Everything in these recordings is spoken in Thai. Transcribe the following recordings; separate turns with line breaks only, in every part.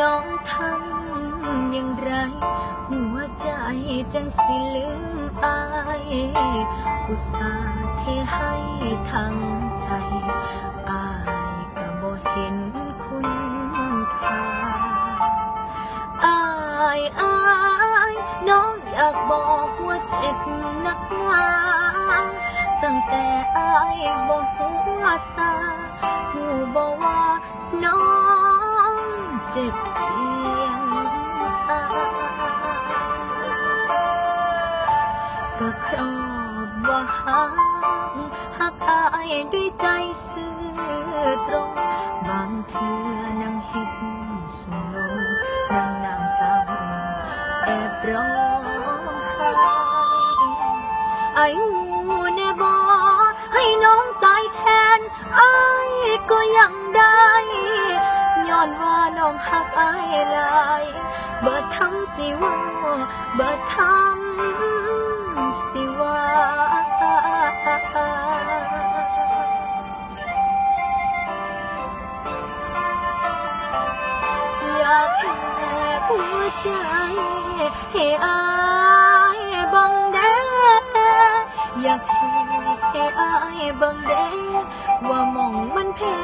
น้องทำอย่างไร หัวใจจังสิลืมอาย อุตส่าห์เทให้ทั้งใจอายก็บ่เห็นคุณค่าอายอายน้องอยากบอกว่าเจ็บนักหนาตั้งแต่อายบอกหัวซา จ็บเจียงอาก็ครอบว่าหักหักอายด้วยใจซื่อตรง บางเทื่อนั่งเห็นสุลงนั่งน้ำตาแอบร้องไห้ไอ้หูแน่บอให้น้องตายแทนไอ้ายก็ยังได้ ย้อนว่าน้องหักไอ้ายหลาย เบิดทำสิว่าเบิดทำสิว่าอยากแหกหัวใจให้อายบังเดอยาก ให้อายบังเด้ว่ามองมันแพ้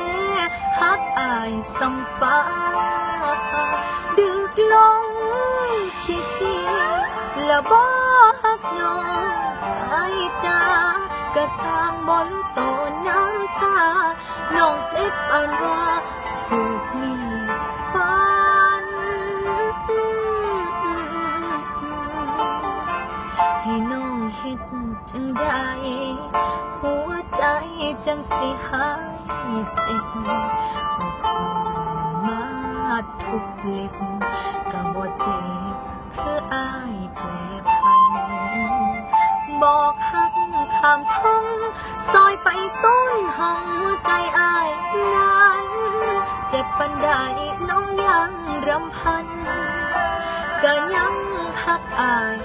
ฮักอายสัมฟ้า ดึกลงคิดสีละบ่ฮักน้องอายจ้ากะสร้างบนโตน้ำตา น้องเจ็บอันว่า จังได้หัวใจจังสิหายเจ็บบ่ควรมาทุกเล็บก็บ่เจ็บคืออายแปรพัน บอกหักข้ามพงซอยไปส้นห้องหัวใจอายนั้นเจ็บปันใดน้องยังรำพันก็ยังหักอาย